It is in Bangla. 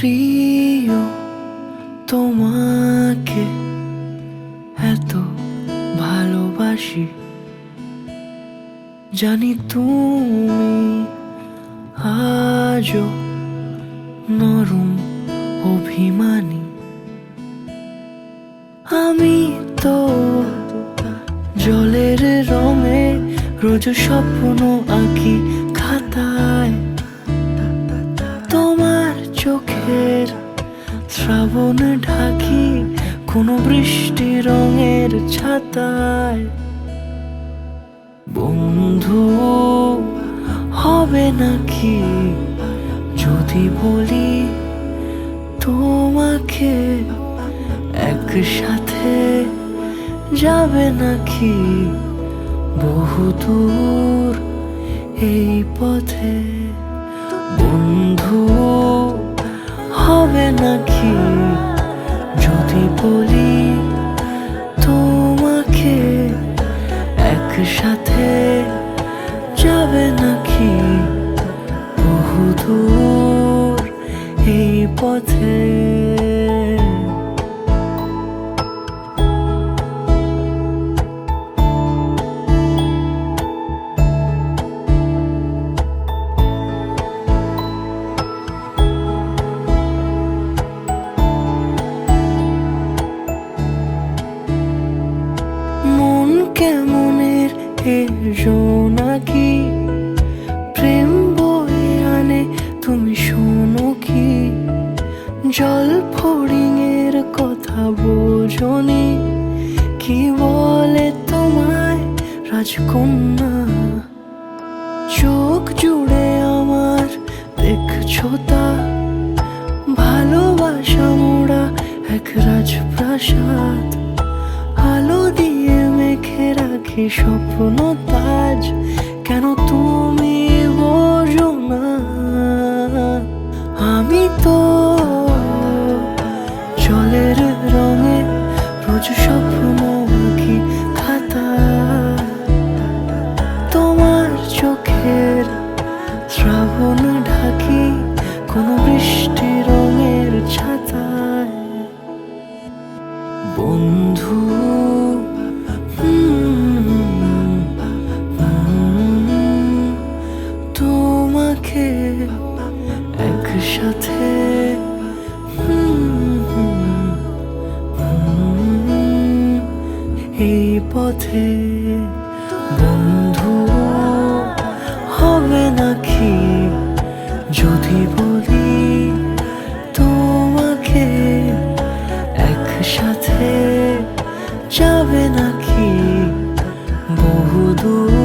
প্রিয় তোমাকে এত ভালোবাসি। জানি তুমি আজও নরম অভিমানী। আমি তো জলের রঙে রোজ স্বপ্ন আঁকি খাতায় চোখের শ্রাবণ ঢাকি কোনো বৃষ্টি রঙের ছাতায়। বন্ধু, হবে নাকি? যদি বলি তোমাকে একসাথে যাবে নাকি? বহুদূর এই পথে। বন্ধু নাকি? যদি বলি তোমাকে একসাথে যাবে নাকি? বহুদূর এই পথে কেমনের এ নাকি? প্রেম বয়ে আনে, তুমি শোনো কি? জল ফড়িংয়ের কথা বোঝনি কি বলে তোমায় রাজকন্যা? চোখ জুড়ে আমার দেখছ তা? ভালোবাসা মোড়া এক রাজপ্রাসাদ। আলো দিয়ে মেখে স্বপ্ন তাজ? কেন তুমি বোঝো না? আমি তো জলের রঙে রোজ স্বপ্ন আঁকি খাতা। তোমার চোখের পথে বন্ধু হবে নাকি? যদি বলি তোমাকে একসাথে যাবে নাকি? বহুদূর